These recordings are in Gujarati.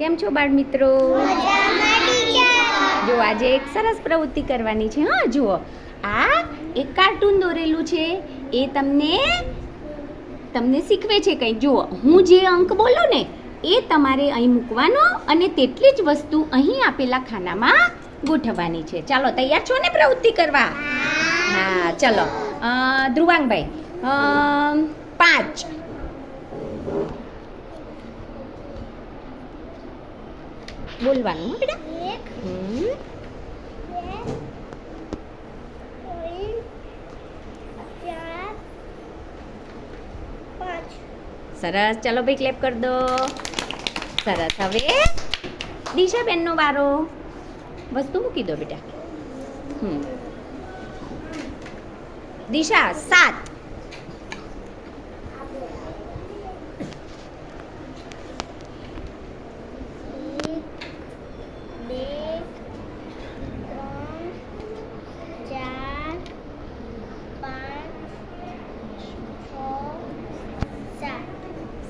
કેમ છો બાળ મિત્રો જો આજે એક સરસ પ્રવૃત્તિ કરવાની છે હા જુઓ. આ એક કાર્ટૂન દોરેલું છે. એ તમને તમને શીખવે છે કંઈક. જુઓ હું જે અંક બોલું ને એ તમારે અહીં મૂકવાનો અને તેટલી જ વસ્તુ અહીં આપેલા ખાનામાં ગોઠવવાની છે. ચાલો તૈયાર છો ને પ્રવૃત્તિ કરવા? હા ચલો. ધ્રુવાંગભાઈ પાંચ. બોલવાનું હો બેટા. સરસ ચાલો ભાઈ ક્લેપ કરી દો. સરસ હવે દિશાબેનનો વારો. વસ્તુ મૂકી દો બેટા. હમ. દિશા સાત.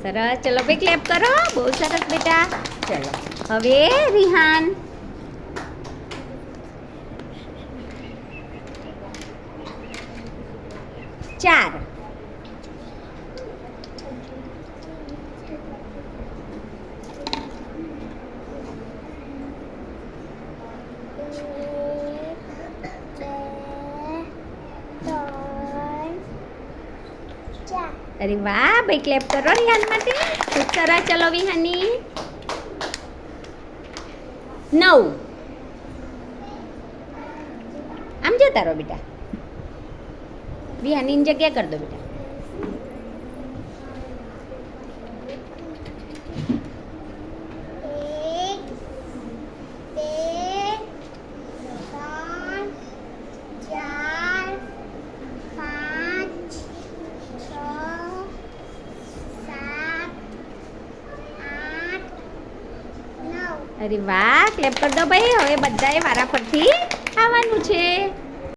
સરસ. ચલો ભાઈ ક્લેપ કરો. બહુ સરસ બેટા. ચલો. હવે રિહાન. ચાર. અરે વાહ, ભાઈ ક્લેપ કરો રિહાન માટે. ખૂબ સરસ, ચલો વિહાની. નવ. આમ જતા રહો બેટા. વિહાનીની જગ્યા કરી દો બેટા. અરે વાહ ક્લેપ કરી દો ભાઈ. હવે બધાએ વારા પરથી આવવાનું છે.